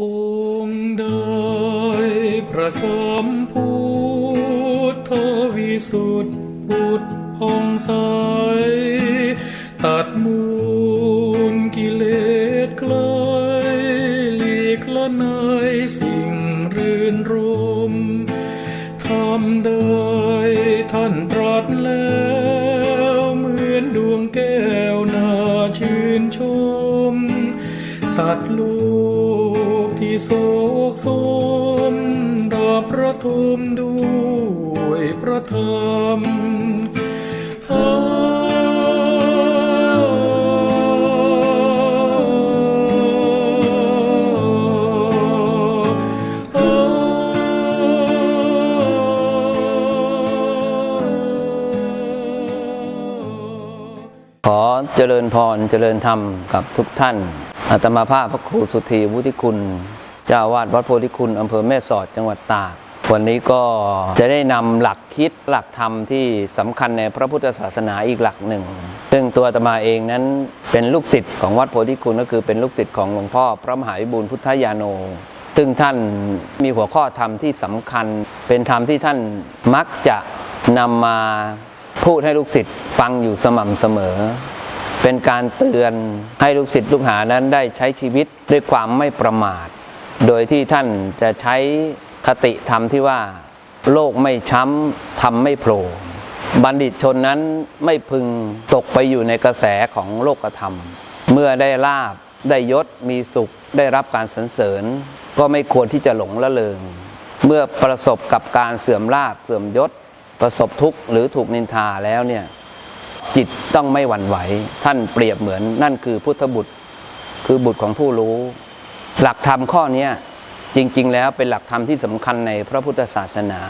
องค์ใดพระสมพุทธวิสุทธิพุทธองค์ใสตัดมูลกิเลสไกลหลีกละในสิ่งรื่นรมทำได้ท่านตรัสแล้วเหมือนดวงแก้วนาชื่นชม สัตว์ลกที่ โศกโศมรับพระทุมด้วยพระธรรมขอเจริญพรเจริญธรรมกับทุกท่านอาตมาภาพพระครูสุธีวุฒิคุณ จ้าวาดวัดโพธิคุณอำเภอแม่สอดจังหวัดตาก วันนี้ก็จะได้นำหลักคิดหลักธรรมที่สำคัญในพระพุทธศาสนาอีกหลักหนึ่ง ซึ่งตัวตมาเองนั้นเป็นลูกศิษย์ของวัดโพธิคุณก็คือเป็นลูกศิษย์ของหลวงพ่อพระมหาวิบูลพุทธยาโน ซึ่งท่านมีหัวข้อธรรมที่สำคัญ เป็นธรรมที่ท่านมักจะนำมาพูดให้ลูกศิษย์ฟังอยู่สม่ำเสมอ เป็นการเตือนให้ลูกศิษย์ลูกหานั้นได้ใช้ชีวิตด้วยความไม่ประมาท โดยที่ท่านจะใช้คติธรรมที่ว่า โลกไม่ช้ำทำไม่โผล่บัณฑิตชนนั้นไม่พึงตกไปอยู่ในกระแสของโลกธรรม เมื่อได้ลาบได้ยศมีสุข ได้รับการสรรเสริญ ก็ไม่ควรที่จะหลงละเลงเมื่อประสบกับการเสื่อมลาบเสื่อมยศ ประสบทุกข์หรือถูกนินทาแล้วเนี่ยจิตต้องไม่หวั่นไหว ท่านเปรียบเหมือนนั่นคือพุทธบุตร คือบุตรของผู้รู้ หลักธรรมข้อนี้จริง ๆ แล้วเป็นหลักธรรมที่สำคัญในพระพุทธศาสนา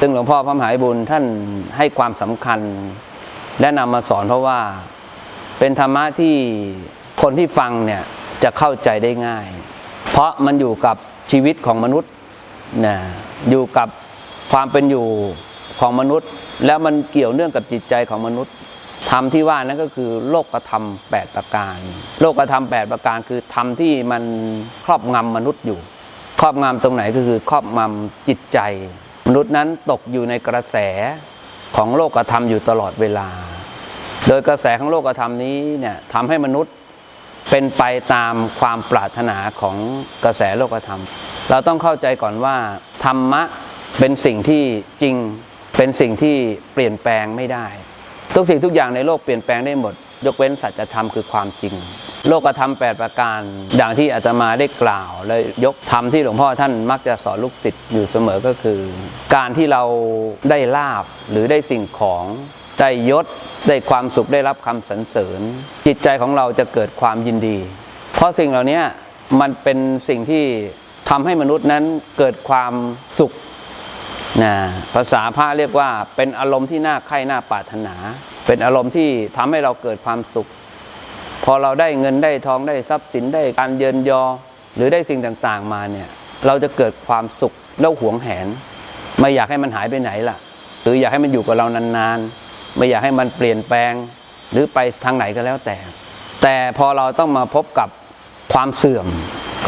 ซึ่งหลวงพ่อพระมหาวิบุญท่านให้ความสำคัญ และนำมาสอนเพราะว่าเป็นธรรมะที่คนที่ฟังเนี่ยจะเข้าใจได้ง่าย เพราะมันอยู่กับชีวิตของมนุษย์นะอยู่กับความเป็นอยู่ของมนุษย์ แล้วมันเกี่ยวเนื่องกับจิตใจของมนุษย์ ธรรมที่ว่านั้นก็คือโลกธรรม8ประการ โลกธรรม8ประการคือธรรมที่มันครอบงำมนุษย์อยู่ ครอบงำตรงไหนก็คือครอบงำจิตใจ มนุษย์นั้นตกอยู่ในกระแสของโลกธรรมอยู่ตลอดเวลา โดยกระแสของโลกธรรมนี้เนี่ยทำให้มนุษย์เป็นไปตามความปรารถนาของกระแสโลกธรรม เราต้องเข้าใจก่อนว่า ธรรมะเป็นสิ่งที่จริง เป็นสิ่งที่เปลี่ยนแปลงไม่ได้ ทุกสิ่งทุกอย่างในโลกเปลี่ยนแปลงได้หมด ยกเว้นสัจธรรมคือความจริง โลกธรรม8ประการ ดังที่อาตมาได้กล่าว และยกธรรมที่หลวงพ่อท่านมักจะสอนลูกศิษย์อยู่เสมอก็คือ การที่เราได้ลาบหรือได้สิ่งของได้ยศได้ความสุขได้รับคำสรรเสริญ จิตใจของเราจะเกิดความยินดี เพราะสิ่งเหล่านี้มันเป็นสิ่งที่ทำให้มนุษย์นั้นเกิดความสุข นะภาษาพระเรียกว่าเป็นอารมณ์ที่น่าใคร่น่าปรารถนา เป็นอารมณ์ที่ทำให้เราเกิดความสุข พอเราได้เงินได้ทองได้ทรัพย์สินได้การเยินยอ หรือได้สิ่งต่างๆมาเนี่ยเราจะเกิดความสุขแล้วหวงแหน ไม่อยากให้มันหายไปไหนล่ะ หรืออยากให้มันอยู่กับเรานานๆ ไม่อยากให้มันเปลี่ยนแปลง หรือไปทางไหนก็แล้วแต่ แต่พอเราต้องมาพบกับความเสื่อม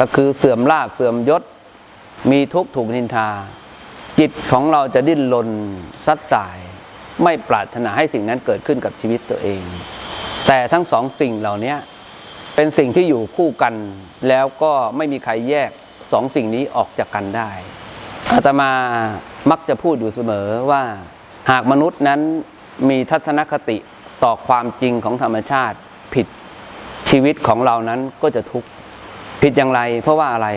ก็คือเสื่อมลาภเสื่อมยศ มีทุกข์ถูกนินทา จิตของเราจะดิ้นรนซัดสาย ไม่ปรารถนาให้สิ่งนั้นเกิดขึ้นกับชีวิตตัวเอง แต่ทั้งสองสิ่งเหล่านี้เป็นสิ่งที่อยู่คู่กัน แล้วก็ไม่มีใครแยกสองสิ่งนี้ออกจากกันได้อาตมามักจะพูดอยู่เสมอว่าหากมนุษย์นั้นมีทัศนคติต่อความจริงของธรรมชาติผิดชีวิตของเรานั้นก็จะทุกข์ผิดอย่างไร เพราะว่าอะไร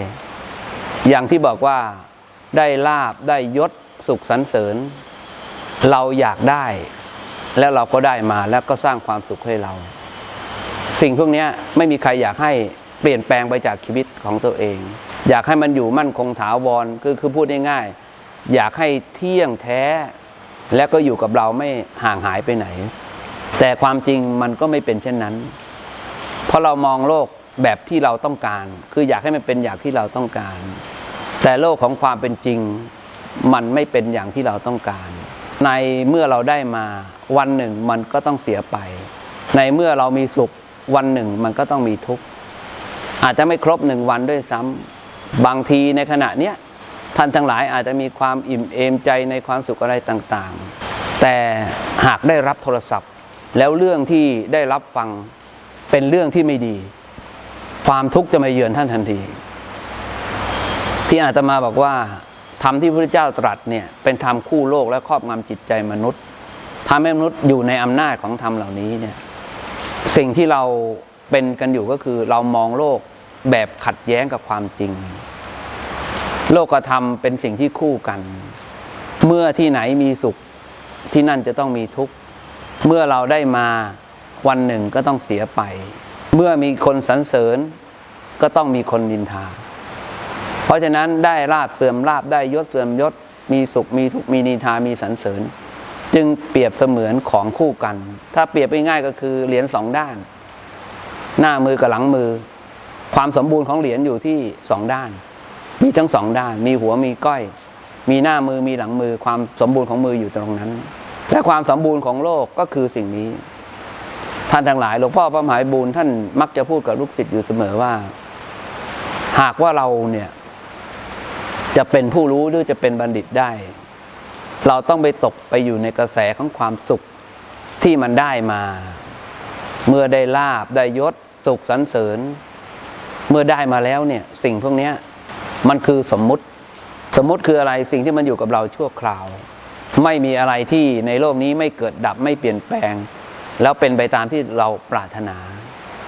อย่างที่บอกว่า ได้ลาบได้ยศสุขสรรเสริญ เราอยากได้ แล้วเราก็ได้มาแล้วก็สร้างความสุขให้เรา สิ่งพวกนี้ไม่มีใครอยากให้เปลี่ยนแปลงไปจากชีวิตของตัวเอง อยากให้มันอยู่มั่นคงถาวรคือคือพูดง่ายๆอยากให้เที่ยงแท้ และก็อยู่กับเราไม่ห่างหายไปไหน แต่ความจริงมันก็ไม่เป็นเช่นนั้น เพราะเรามองโลกแบบที่เราต้องการ คืออยากให้มันเป็นอย่างที่เราต้องการ แต่โลกของความเป็นจริง มันไม่เป็นอย่างที่เราต้องการ ในเมื่อเราได้มาวันหนึ่งมันก็ต้องเสียไป ในเมื่อเรามีสุขวันหนึ่งมันก็ต้องมีทุกข์อาจจะไม่ครบหนึ่งวันด้วยซ้ำบางทีในขณะเนี้ยท่านทั้งหลายอาจจะมีความอิ่มเอมใจในความสุขอะไรต่างๆ แต่หากได้รับโทรศัพท์ แล้วเรื่องที่ได้รับฟังเป็นเรื่องที่ไม่ดี ความทุกข์จะมาเยือนท่านทันที ที่อาตมาบอกว่าธรรมที่พระเจ้าตรัสเนี่ยเป็นธรรมคู่โลกและครอบงำจิตใจมนุษย์ทำให้มนุษย์อยู่ในอำนาจของธรรมเหล่านี้เนี่ยสิ่งที่เราเป็นกันอยู่ก็คือเรามองโลกแบบขัดแย้งกับความจริง โลกธรรมเป็นสิ่งที่คู่กัน เมื่อที่ไหนมีสุขที่นั่นจะต้องมีทุกข์เมื่อเราได้มาวันหนึ่งก็ต้องเสียไป เมื่อมีคนสรรเสริญก็ต้องมีคนนินทา เพราะฉะนั้นได้ลาบเสื่อมลาบได้ยศเสื่อมยศ มีสุขมีทุกข์มีนิทามีสรรเสริญ จึงเปรียบเสมือนของคู่กัน ถ้าเปรียบง่ายก็คือเหรียญสองด้าน หน้ามือกับหลังมือ ความสมบูรณ์ของเหรียญอยู่ที่สองด้าน มีทั้งสองด้าน มีหัวมีก้อย มีหน้ามือมีหลังมือ ความสมบูรณ์ของมืออยู่ตรงนั้นและความสมบูรณ์ของโลกก็คือสิ่งนี้ ท่านทั้งหลายหลวงพ่อพระมหาบุญท่านมักจะพูดกับลูกศิษย์อยู่เสมอว่า หากว่าเราเนี่ย จะเป็นผู้รู้หรือจะเป็นบัณฑิตได้ เราต้องไปตกไปอยู่ในกระแสของความสุขที่มันได้มา เมื่อได้ลาบได้ยศสุขสรรเสริญ เมื่อได้มาแล้วเนี่ยสิ่งพวกนี้มันคือสมมุติ สมมุติคืออะไรสิ่งที่มันอยู่กับเราชั่วคราว ไม่มีอะไรที่ในโลกนี้ไม่เกิดดับไม่เปลี่ยนแปลง แล้วเป็นไปตามที่เราปรารถนา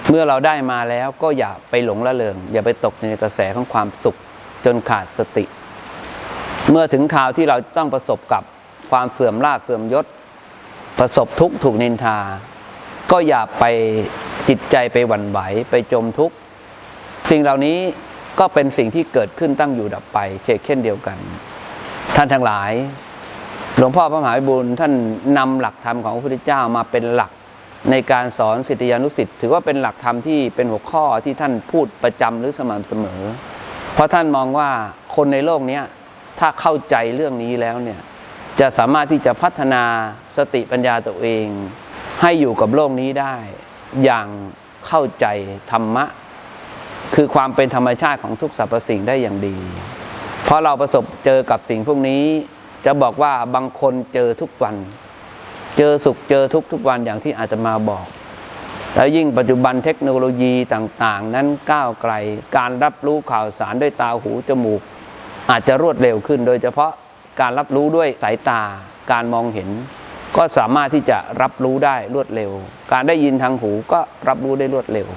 เมื่อเราได้มาแล้วก็อย่าไปหลงละเลงอย่าไปตกในกระแสของความสุขจนขาดสติ เมื่อถึงคราวที่เราต้องประสบกับความเสื่อมลาภเสื่อมยศ ประสบทุกข์ถูกนินทา ก็อย่าไปจิตใจไปหวั่นไหวไปจมทุกข์สิ่งเหล่านี้ก็เป็นสิ่งที่เกิดขึ้นตั้งอยู่ดับไปเช่นเดียวกัน ท่านทั้งหลาย หลวงพ่อพระมหาบูลย์ท่านนำหลักธรรมของพระพุทธเจ้ามาเป็นหลักในการสอนสิทธิานุสิทธิ์ถือว่าเป็นหลักธรรมที่เป็นหัวข้อที่ท่านพูดประจำหรือสม่ำเสมอ เพราะท่านมองว่าคนในโลกเนี้ ถ้าเข้าใจเรื่องนี้แล้วเนี่ยจะสามารถที่จะพัฒนาสติปัญญาตัวเอง ให้อยู่กับโลกนี้ได้ อย่างเข้าใจธรรมะ คือความเป็นธรรมชาติของทุกสรรพสิ่งได้อย่างดี เพราะเราประสบเจอกับสิ่งพวกนี้ จะบอกว่าบางคนเจอทุกวัน เจอสุขเจอทุกทุกวันอย่างที่อาจจะมาบอก แล้วยิ่งปัจจุบันเทคโนโลยีต่าง ๆ นั้นก้าวไกล การรับรู้ข่าวสารด้วยตาหูจมูก อาจจะรวดเร็วขึ้น โดยเฉพาะการรับรู้ด้วยสายตา การมองเห็น ก็สามารถที่จะรับรู้ได้รวดเร็ว การได้ยินทางหูก็รับรู้ได้รวดเร็ว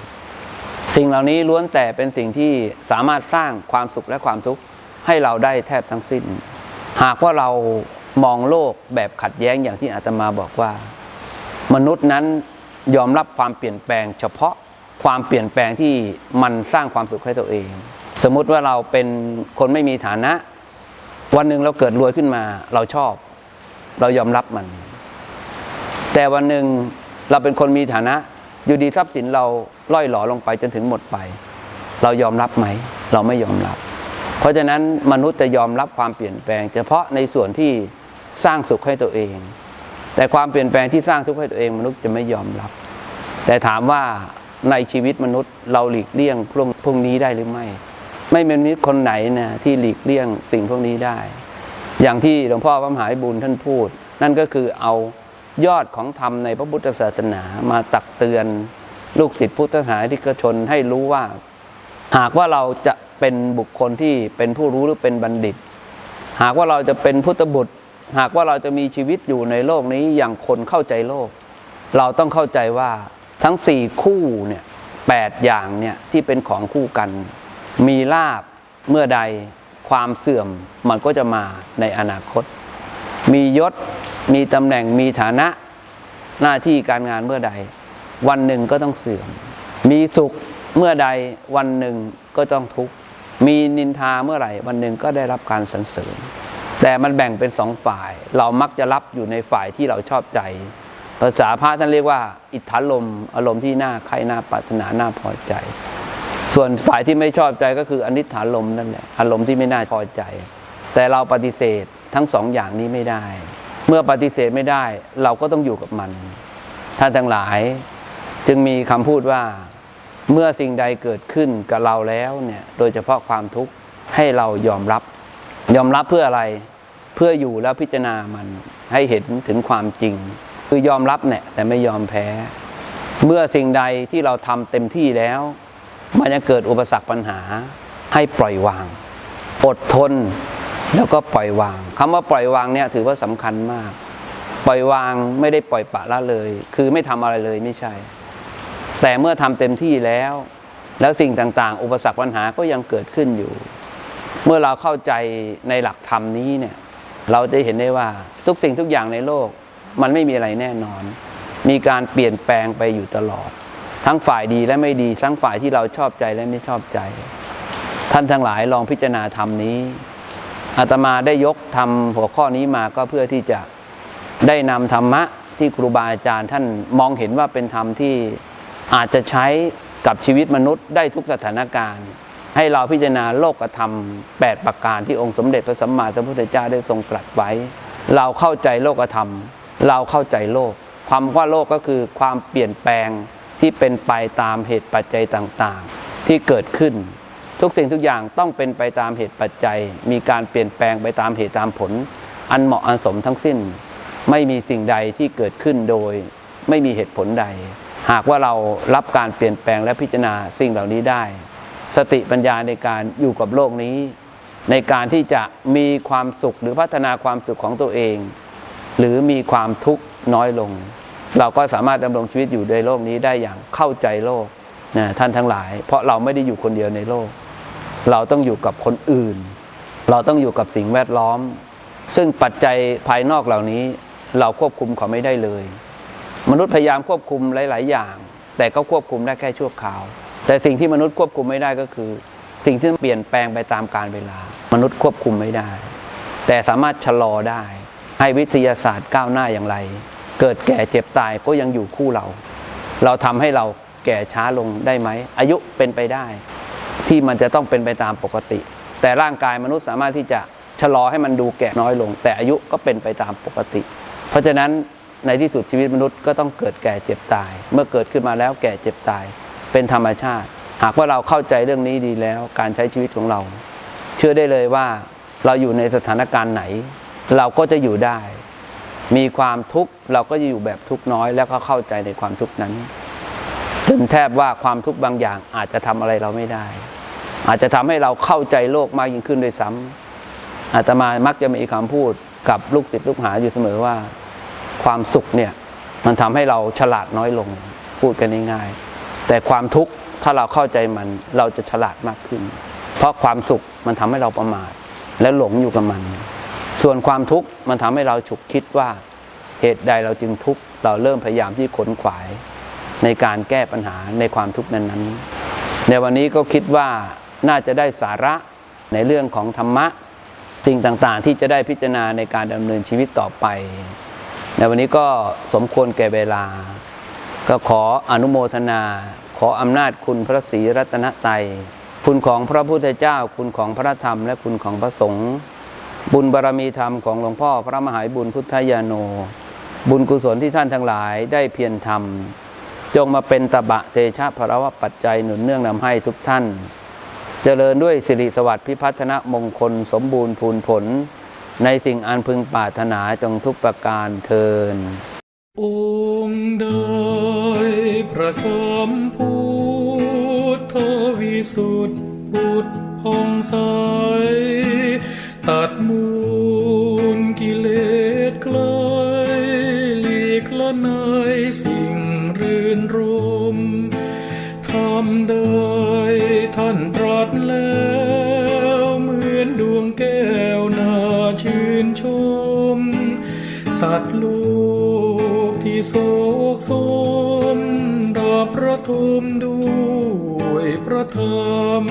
สิ่งเหล่านี้ล้วนแต่เป็นสิ่งที่สามารถสร้างความสุขและความทุกข์ให้เราได้แทบทั้งสิ้น หากว่าเรามองโลกแบบขัดแย้งอย่างที่อาตมาบอกว่า มนุษย์นั้นยอมรับความเปลี่ยนแปลง เฉพาะความเปลี่ยนแปลงที่มันสร้างความสุขให้ตัวเอง สมมุติว่าเราเป็นคนไม่มีฐานะ วันหนึ่งเราเกิดรวยขึ้นมา เราชอบ เรายอมรับมัน แต่วันหนึ่งเราเป็นคนมีฐานะ อยู่ดีทรัพย์สินเราล่อยหลอลงไปจนถึงหมดไป เรายอมรับไหม เราไม่ยอมรับ เพราะฉะนั้นมนุษย์จะยอมรับความเปลี่ยนแปลง เฉพาะในส่วนที่สร้างสุขให้ตัวเอง แต่ความเปลี่ยนแปลงที่สร้างทุกข์ให้ตัวเอง มนุษย์จะไม่ยอมรับ แต่ถามว่าในชีวิตมนุษย์เราหลีกเลี่ยงพวกพวกนี้ได้หรือไม่ ไม่มีมนุษย์คนไหนนะที่หลีกเลี่ยงสิ่งพวกนี้ได้ อย่างที่หลวงพ่อพระมหาบุญท่านพูด นั่นก็คือเอายอดของธรรมในพระพุทธศาสนามาตักเตือนลูกศิษย์พุทธศาสนาธิกชนให้รู้ว่า หากว่าเราจะเป็นบุคคลที่เป็นผู้รู้หรือเป็นบัณฑิต หากว่าเราจะเป็นพุทธบุตร หากว่าเราจะมีชีวิตอยู่ในโลกนี้อย่างคนเข้าใจโลก เราต้องเข้าใจว่าทั้งสี่คู่เนี่ยแปดอย่างเนี่ยที่เป็นของคู่กัน มีลาบเมื่อใดความเสื่อมมันก็จะมาในอนาคต มียศมีตำแหน่งมีฐานะหน้าที่การงานเมื่อใด วันหนึ่งก็ต้องเสื่อม มีสุขเมื่อใดวันหนึ่งก็ต้องทุกข์มีนินทาเมื่อไหร่ วันหนึ่งก็ได้รับการสรรเสริญ แต่มันแบ่งเป็นสองฝ่าย เรามักจะรับอยู่ในฝ่ายที่เราชอบใจ ภาษาพระท่านเรียกว่า อิทธาลมอารมณ์ที่น่าใคร่น่าปรารถนาน่าพอใจ ส่วนฝ่ายที่ไม่ชอบใจก็คืออนิถานลมนั่นแหละอารมณ์ที่ไม่น่าพอใจ แต่เราปฏิเสธทั้งสองอย่างนี้ไม่ได้ เมื่อปฏิเสธไม่ได้เราก็ต้องอยู่กับมันท่านทั้งหลายจึงมีคำพูดว่าเมื่อสิ่งใดเกิดขึ้นกับเราแล้วเนี่ยโดยเฉพาะความทุกข์ให้เรายอมรับ ยอมรับเพื่ออะไรเพื่ออยู่แล้วพิจารณามันให้เห็นถึงความจริง คือยอมรับเนี่ยแต่ไม่ยอมแพ้ เมื่อสิ่งใดที่เราทำเต็มที่แล้ว มันจะเกิดอุปสรรคปัญหาให้ปล่อยวาง อดทนแล้วก็ปล่อยวางคำว่าปล่อยวางเนี่ยถือว่าสำคัญมาก ปล่อยวางไม่ได้ปล่อยปละละเลย คือไม่ทำอะไรเลยไม่ใช่ แต่เมื่อทำเต็มที่แล้ว แล้วสิ่งต่างๆ อุปสรรคปัญหาก็ยังเกิดขึ้นอยู่ เมื่อเราเข้าใจในหลักธรรมนี้เนี่ยเราจะเห็นได้ว่าทุกสิ่งทุกอย่างในโลก มันไม่มีอะไรแน่นอน มีการเปลี่ยนแปลงไปอยู่ตลอด ทั้งฝ่ายดีและไม่ดี ทั้งฝ่ายที่เราชอบใจและไม่ชอบใจ ท่านทั้งหลายลองพิจารณาธรรมนี้อาตมาได้ยกทำหัวข้อนี้มาก็เพื่อที่จะได้นำธรรมะที่ครูบาอาจารย์ท่านมองเห็นว่าเป็นธรรมที่อาจจะใช้กับชีวิตมนุษย์ได้ทุกสถานการณ์ ให้เราพิจารณาโลกธรรม 8 ประการที่องค์สมเด็จพระสัมมาสัมพุทธเจ้าได้ทรงตรัสไว้ เราเข้าใจโลกธรรม เราเข้าใจโลก ความว่าโลกก็คือความเปลี่ยนแปลง ที่เป็นไปตามเหตุปัจจัยต่างๆ ที่เกิดขึ้น ทุกสิ่งทุกอย่างต้องเป็นไปตามเหตุปัจจัย มีการเปลี่ยนแปลงไปตามเหตุตามผล อันเหมาะอันสมทั้งสิ้น ไม่มีสิ่งใดที่เกิดขึ้นโดย ไม่มีเหตุผลใด หากว่าเรารับการเปลี่ยนแปลงและพิจารณาสิ่งเหล่านี้ได้ สติปัญญาในการอยู่กับโลกนี้ ในการที่จะมีความสุขหรือพัฒนาความสุขของตัวเอง หรือมีความทุกข์น้อยลง เราก็สามารถดำรงชีวิตอยู่ในโลกนี้ได้อย่างเข้าใจโลกนะท่านทั้งหลาย เพราะเราไม่ได้อยู่คนเดียวในโลก เราต้องอยู่กับคนอื่น เราต้องอยู่กับสิ่งแวดล้อม ซึ่งปัจจัยภายนอกเหล่านี้ เราควบคุมเขาไม่ได้เลย มนุษย์พยายามควบคุมหลาย ๆ อย่าง แต่ก็ควบคุมได้แค่ชั่วคราว แต่สิ่งที่มนุษย์ควบคุมไม่ได้ก็คือ สิ่งที่เปลี่ยนแปลงไปตามกาลเวลา มนุษย์ควบคุมไม่ได้ แต่สามารถชะลอได้ ให้วิทยาศาสตร์ก้าวหน้าอย่างไร เกิดแก่เจ็บตายก็ยังอยู่คู่เรา เราทำให้เราแก่ช้าลงได้ไหม อายุเป็นไปได้ ที่มันจะต้องเป็นไปตามปกติ แต่ร่างกายมนุษย์สามารถที่จะชะลอให้มันดูแก่น้อยลง แต่อายุก็เป็นไปตามปกติ เพราะฉะนั้นในที่สุดชีวิตมนุษย์ก็ต้องเกิดแก่เจ็บตาย เมื่อเกิดขึ้นมาแล้วแก่เจ็บตาย เป็นธรรมชาติ หากว่าเราเข้าใจเรื่องนี้ดีแล้ว การใช้ชีวิตของเรา เชื่อได้เลยว่าเราอยู่ในสถานการณ์ไหน เราก็จะอยู่ได้ มีความทุกข์เราก็จะอยู่แบบทุกข์น้อย แล้วก็เข้าใจในความทุกข์นั้นจนแทบว่าความทุกข์บางอย่างอาจจะทำอะไรเราไม่ได้ อาจจะทำให้เราเข้าใจโลกมากยิ่งขึ้นด้วยซ้ำอาตมามักจะมีคำพูดกับลูกศิษย์ลูกหาอยู่เสมอว่า ความสุขเนี่ยมันทำให้เราฉลาดน้อยลงพูดกันง่ายๆแต่ความทุกข์ถ้าเราเข้าใจมันเราจะฉลาดมากขึ้น เพราะความสุขมันทำให้เราประมาทและหลงอยู่กับมัน ส่วนความทุกข์มันทำให้เราฉุกคิดว่าเหตุใดเราจึงทุกข์เราเริ่มพยายามที่ขนขวายในการแก้ปัญหาในความทุกข์นั้นๆ ในวันนี้ก็คิดว่าน่าจะได้สาระในเรื่องของธรรมะ สิ่งต่างๆ ที่จะได้พิจารณาในการดำเนินชีวิตต่อไป ในวันนี้ก็สมควรแก่เวลา ก็ขออนุโมทนา ขออำนาจคุณพระศรีรัตนตรัยคุณของพระพุทธเจ้า คุณของพระธรรม และคุณของพระสงฆ์ บุญบารรมีธรรมของหลวงพ่อพระมหาบุญพุทธญาโน บุญกุศลที่ท่านทั้งหลายได้เพียรทำจงมาเป็นตบะเตชะภระวะปัจจัยหนุนเนื่องนำให้ทุกท่าน เจริญด้วยสิริสวัสดิ์พิพัฒนมงคลสมบูรณ์พูนผล ในสิ่งอันพึงปรารถนาจงทุกประการเทินองค์ใดพระสมพุทธวิสุทธิพุทธองใสตั สัตว์ลูกที่โศกโศมดับประทุมด้วยพระธรรม